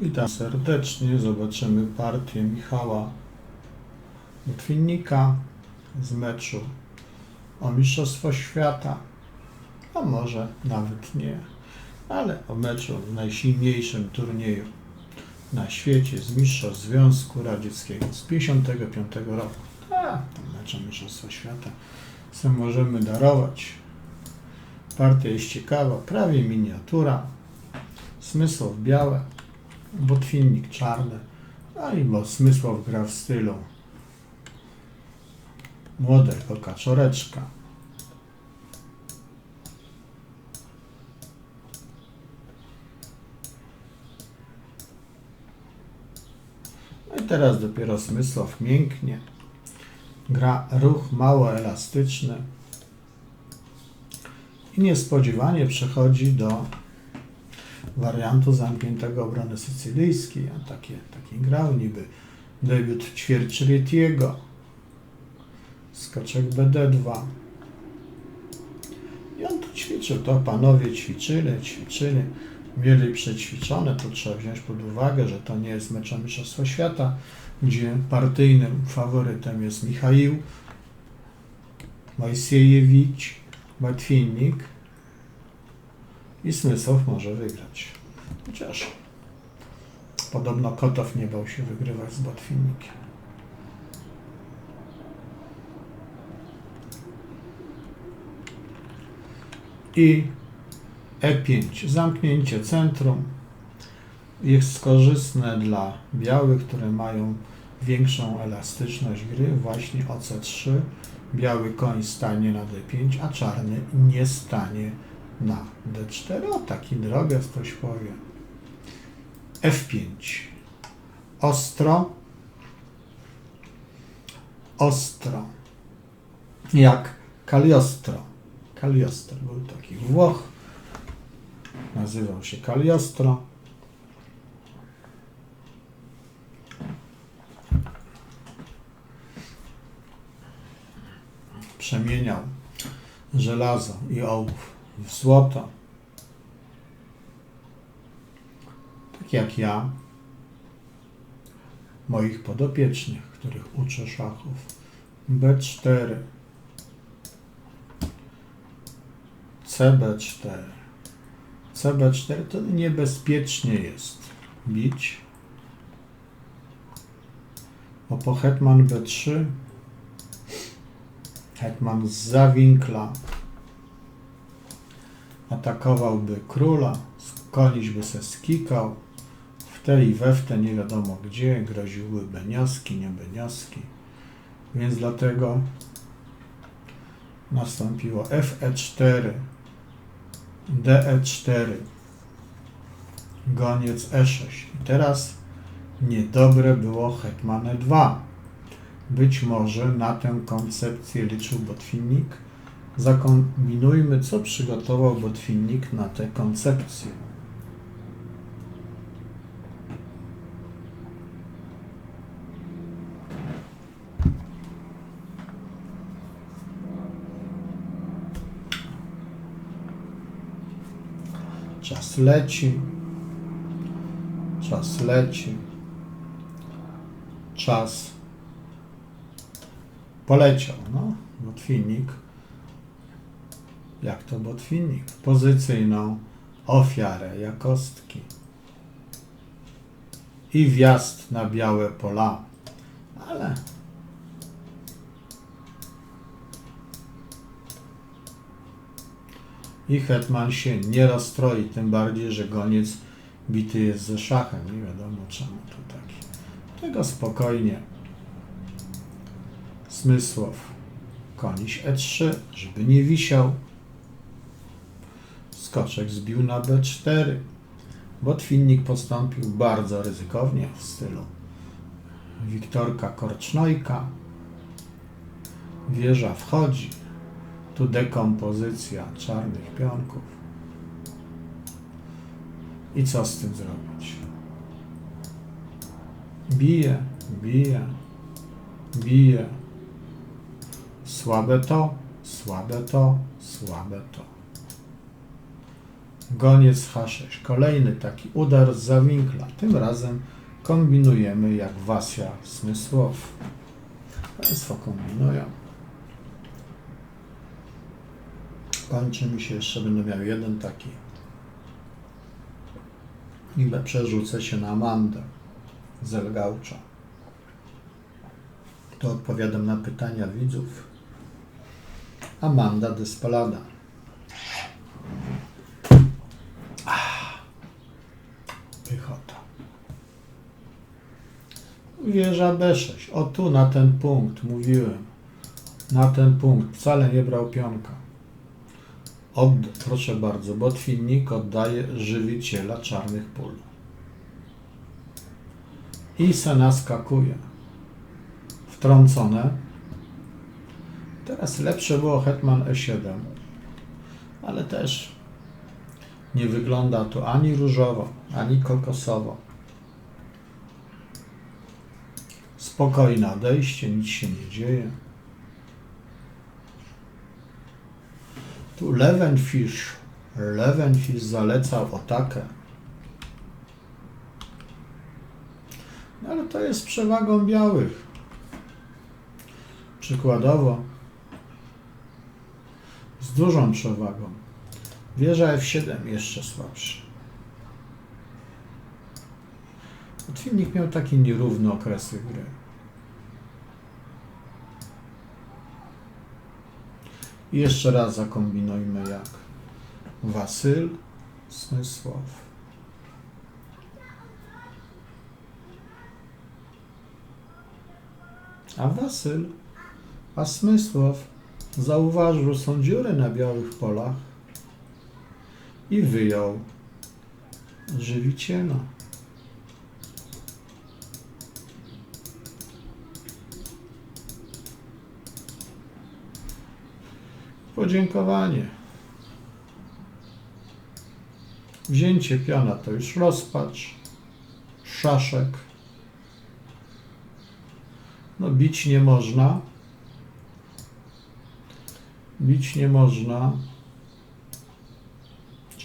Witam serdecznie. Zobaczymy partię Michała Botwinnika z meczu o Mistrzostwo Świata, a może nawet nie, ale o meczu w najsilniejszym turnieju na świecie z Mistrzostw Związku Radzieckiego z 1955 roku. A, tym meczem Mistrzostwa Świata co możemy darować. Partia jest ciekawa, prawie miniatura, Smysłow białe, Botwinnik czarny, a i bo Smysłow gra w stylu młodego kaczoreczka. No i teraz dopiero Smysłow mięknie. Gra ruch mało elastyczny i niespodziewanie przechodzi do wariantu zamkniętego obrony sycylijskiej, a takie, taki grał niby debiut Ćwierćretiego, skoczek BD2. I on to ćwiczył, to panowie ćwiczyli, ćwiczyli, mieli przećwiczone, to trzeba wziąć pod uwagę, że to nie jest mecz o Mistrzostwo Świata, gdzie partyjnym faworytem jest Michał Mojsiejewicz, Batwinnik, i Smysłow może wygrać. Chociaż podobno Kotow nie bał się wygrywać z Botwinnikiem. I E5. Zamknięcie centrum jest korzystne dla białych, które mają większą elastyczność gry. Właśnie OC3. Biały koń stanie na D5, a czarny nie stanie na D4. O, taki drobiazg ktoś powie. F5. Ostro. Ostro. Jak Kaliostro. Kaliostro był taki Włoch. Nazywał się Kaliostro. Przemieniał żelazo i ołów w złoto. Tak jak ja, moich podopiecznych, których uczę szachów. B4, CB4. CB4 to niebezpiecznie jest bić, bo po hetman B3 hetman zawinkla atakowałby króla, koniś se skikał, w te i we w te nie wiadomo gdzie, groziły benioski, nie benioski. Więc dlatego nastąpiło FE4, DE4, goniec E6. I teraz niedobre było hetman E2. Być może na tę koncepcję liczył Botwinnik, zakombinujmy, co przygotował Botwinnik na tę koncepcję. Czas leci. Czas leci. Czas poleciał. No, Botwinnik jak to botwinnik, pozycyjną ofiarę jakostki i wjazd na białe pola. Ale i hetman się nie rozstroi, tym bardziej, że goniec bity jest ze szachem. Nie wiadomo czemu to tak. Tego spokojnie. Smysłow. Koniś E3, żeby nie wisiał. Skoczek zbił na B4. Botwinnik postąpił bardzo ryzykownie w stylu Wiktorka Korcznojka. Wieża wchodzi. Tu dekompozycja czarnych pionków. I co z tym zrobić? Bije, bije, bije. Słabe to, słabe to, słabe to. Goniec H6. Kolejny taki udar z zawinkla. Tym razem kombinujemy jak Wasia Smysłow. Państwo kombinują. Kończy mi się jeszcze, będę miał jeden taki. I przerzucę się na Amandę z. To odpowiadam na pytania widzów. Amanda Despalada. Pychota. Wieża B6. O tu, na ten punkt, mówiłem. Na ten punkt. Wcale nie brał pionka. Od, proszę bardzo, botwinnik oddaje żywiciela czarnych pól. I se naskakuje. Wtrącone. Teraz lepsze było hetman E7. Ale też nie wygląda to ani różowo, ani kokosowo. Spokojne odejście, nic się nie dzieje. Tu Levenfish, Levenfish zalecał otakę. No ale to jest przewagą białych. Przykładowo, z dużą przewagą. Wieża F7 jeszcze słabszy. Otwinnik miał taki nierówny okresy gry. I jeszcze raz zakombinujmy jak Wasyl Smysław. A Wasyl, a Smysław zauważył, są dziury na białych polach i wyjął żywiciela. Podziękowanie. Wzięcie piona to już rozpacz, szaszek. No bić nie można. Bić nie można.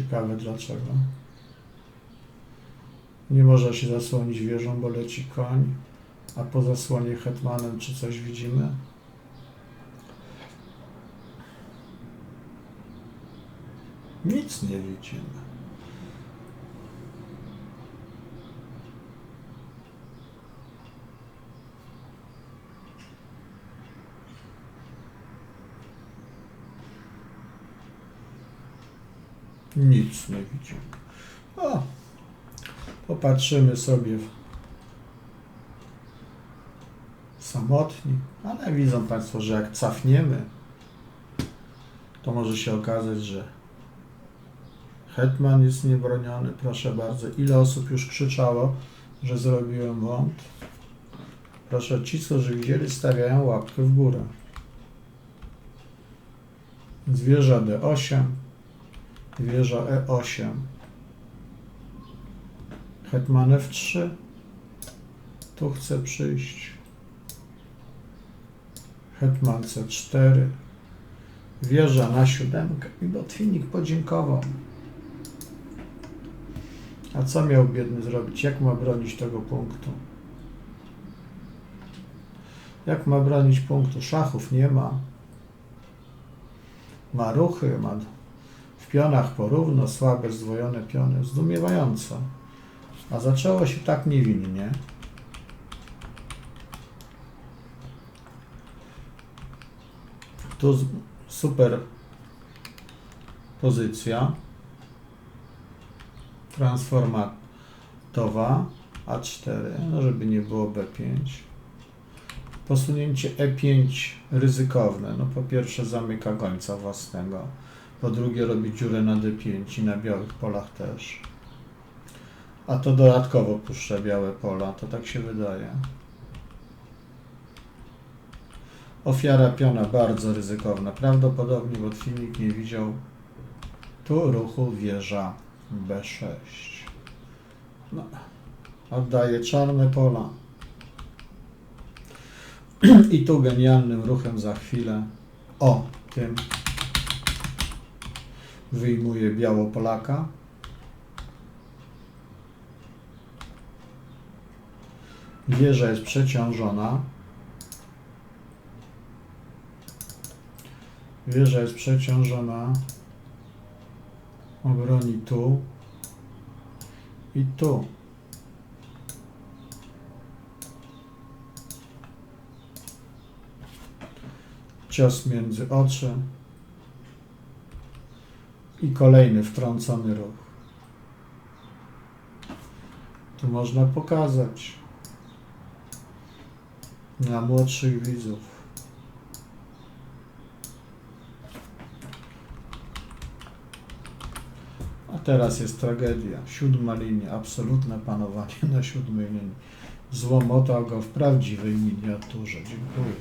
Ciekawe dlaczego. Nie można się zasłonić wieżą, bo leci koń, a po zasłonie hetmanem czy coś widzimy? Nic nie widzimy. Nic nie widzimy. O, popatrzymy sobie w samotni, ale widzą Państwo, że jak cafniemy, to może się okazać, że Hetman jest niebroniony, proszę bardzo. Ile osób już krzyczało, że zrobiłem błąd? Proszę, ci, którzy widzieli, stawiają łapkę w górę. Wieża D8, wieża E8, Hetman F3, tu chce przyjść, Hetman C4, wieża na siódemkę i Botwinnik podziękował. A co miał biedny zrobić? Jak ma bronić tego punktu? Jak ma bronić punktu? Szachów nie ma. Ma ruchy, ma pionach porówno, słabe, zdwojone piony. Zdumiewająco. A zaczęło się tak niewinnie. Tu super pozycja transformatowa A4, no żeby nie było B5. Posunięcie E5 ryzykowne. No po pierwsze zamyka gońca własnego, po drugie robi dziurę na D5 i na białych polach też. A to dodatkowo puszcza białe pola, to tak się wydaje. Ofiara piona bardzo ryzykowna. Prawdopodobnie Botwinnik nie widział tu ruchu wieża B6. No, oddaje czarne pola. I tu genialnym ruchem za chwilę. O, tym. Wyjmuje biało Polaka. Wieża jest przeciążona. Wieża jest przeciążona. Obroni tu i tu. Cios między oczy i kolejny wtrącony ruch. Tu można pokazać na młodszych widzów. A teraz jest tragedia. Siódma linia, absolutne panowanie na siódmej linii. Złomotał go w prawdziwej miniaturze. Dziękuję.